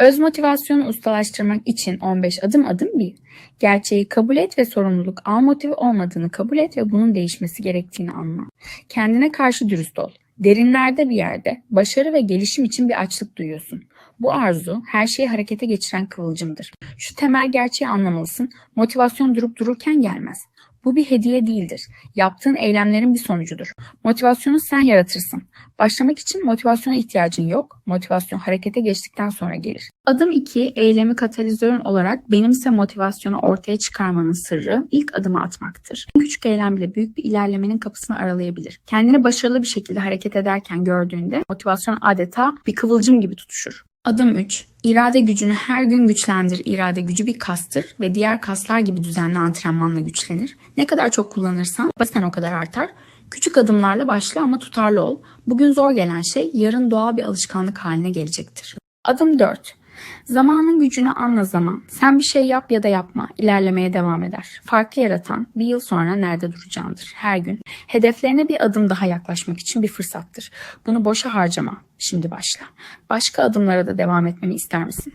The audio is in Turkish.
Öz motivasyonu ustalaştırmak için 15 adım adım bil. Gerçeği kabul et ve sorumluluk al motive olmadığını kabul et ve bunun değişmesi gerektiğini anla. Kendine karşı dürüst ol. Derinlerde bir yerde başarı ve gelişim için bir açlık duyuyorsun. Bu arzu her şeyi harekete geçiren kıvılcımdır. Şu temel gerçeği anlamalısın. Motivasyon durup dururken gelmez. Bu bir hediye değildir. Yaptığın eylemlerin bir sonucudur. Motivasyonu sen yaratırsın. Başlamak için motivasyona ihtiyacın yok. Motivasyon harekete geçtikten sonra gelir. Adım 2, eylemi katalizörün olarak benimse motivasyonu ortaya çıkarmanın sırrı ilk adımı atmaktır. Küçük eylem bile büyük bir ilerlemenin kapısını aralayabilir. Kendini başarılı bir şekilde hareket ederken gördüğünde motivasyon adeta bir kıvılcım gibi tutuşur. Adım 3. İrade gücünü her gün güçlendir. İrade gücü bir kastır ve diğer kaslar gibi düzenli antrenmanla güçlenir. Ne kadar çok kullanırsan basen o kadar artar. Küçük adımlarla başla ama tutarlı ol. Bugün zor gelen şey yarın doğal bir alışkanlık haline gelecektir. Adım 4. Zamanın gücünü anla zaman. Sen bir şey yap ya da yapma. İlerlemeye devam eder. Farkı yaratan bir yıl sonra nerede duracağındır. Her gün hedeflerine bir adım daha yaklaşmak için bir fırsattır. Bunu boşa harcama. Şimdi başla. Başka adımlara da devam etmeni ister misin?